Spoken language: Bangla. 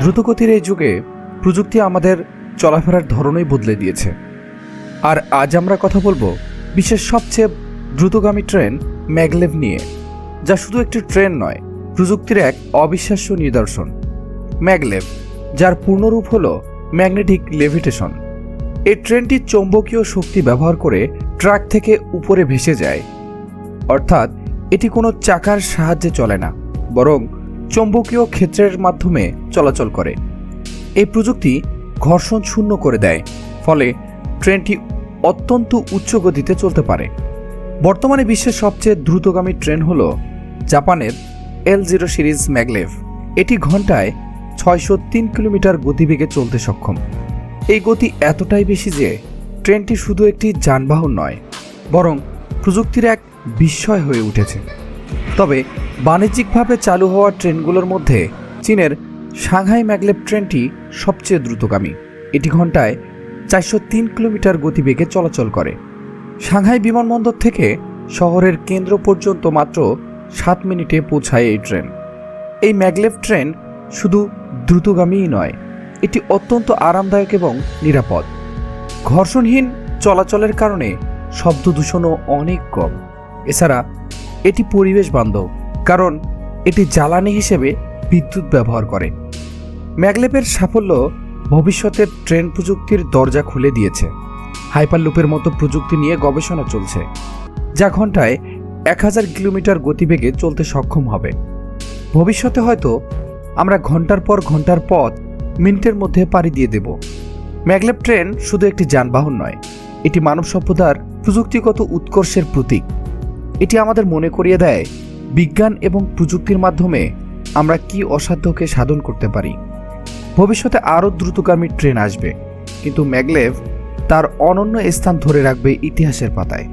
দ্রুতগতির এই যুগে প্রযুক্তি আমাদের চলাফেরার ধরনই বদলে দিয়েছে। আর আজ আমরা কথা বলব বিশ্বের সবচেয়ে দ্রুতগামী ট্রেন ম্যাগলেভ নিয়ে, যা শুধু একটি ট্রেন নয়, প্রযুক্তির এক অবিশ্বাস্য নিদর্শন। ম্যাগলেভ, যার পূর্ণরূপ হল ম্যাগনেটিক লেভিটেশন। এই ট্রেনটি চৌম্বকীয় শক্তি ব্যবহার করে ট্রাক থেকে উপরে ভেসে যায়। অর্থাৎ এটি কোনো চাকার সাহায্যে চলে না, বরং চৌম্বকীয় ক্ষেত্রের মাধ্যমে চলাচল করে। এই প্রযুক্তি ঘর্ষণ শূন্য করে দেয়, ফলে ট্রেনটি অত্যন্ত উচ্চ গতিতে চলতে পারে। বর্তমানে বিশ্বের সবচেয়ে দ্রুতগামী ট্রেন হল জাপানের এল জিরো সিরিজ ম্যাগলেভ। এটি ঘন্টায় ছয়শো তিন কিলোমিটার গতিবেগে চলতে সক্ষম। এই গতি এতটাই বেশি যে ট্রেনটি শুধু একটি যানবাহন নয়, বরং প্রযুক্তির এক বিস্ময় হয়ে উঠেছে। তবে বাণিজ্যিকভাবে চালু হওয়া ট্রেনগুলোর মধ্যে চীনের সাংহাই ম্যাগলেভ ট্রেনটি সবচেয়ে দ্রুতগামী। এটি ঘন্টায় চারশো তিন কিলোমিটার গতিবেগে চলাচল করে। সাংহাই বিমানবন্দর থেকে শহরের কেন্দ্র পর্যন্ত মাত্র সাত মিনিটে পৌঁছায় এই ট্রেন। এই ম্যাগলেভ ট্রেন শুধু দ্রুতগামীই নয়, এটি অত্যন্ত আরামদায়ক এবং নিরাপদ। ঘর্ষণহীন চলাচলের কারণে শব্দ দূষণও অনেক কম। এছাড়া এটি পরিবেশ বান্ধব। কারণ এটি জ্বালানি হিসেবে বিদ্যুৎ ব্যবহার করে। ম্যাগলেভের সাফল্য ভবিষ্যতের ট্রেন প্রযুক্তির দরজা খুলে দিয়েছে। হাইপারলুপের মতো প্রযুক্তি নিয়ে গবেষণা চলছে, যা ঘন্টায় এক হাজার কিলোমিটার গতিবেগে চলতে সক্ষম হবে। ভবিষ্যতে হয়তো আমরা ঘণ্টার পর ঘণ্টার পথ মিনিটের মধ্যে পাড়ি দিয়ে দেব। ম্যাগলেভ ট্রেন শুধু একটি যানবাহন নয়, এটি মানব সভ্যতার প্রযুক্তিগত উৎকর্ষের প্রতীক। এটি আমাদের মনে করিয়ে দেয় বিজ্ঞান এবং প্রযুক্তির মাধ্যমে আমরা কি অসাধ্যকে সাধন করতে পারি? ভবিষ্যতে আরও দ্রুতগামী ট্রেন আসবে, কিন্তু ম্যাগলেভ তার অনন্য স্থান ধরে রাখবে ইতিহাসের পাতায়।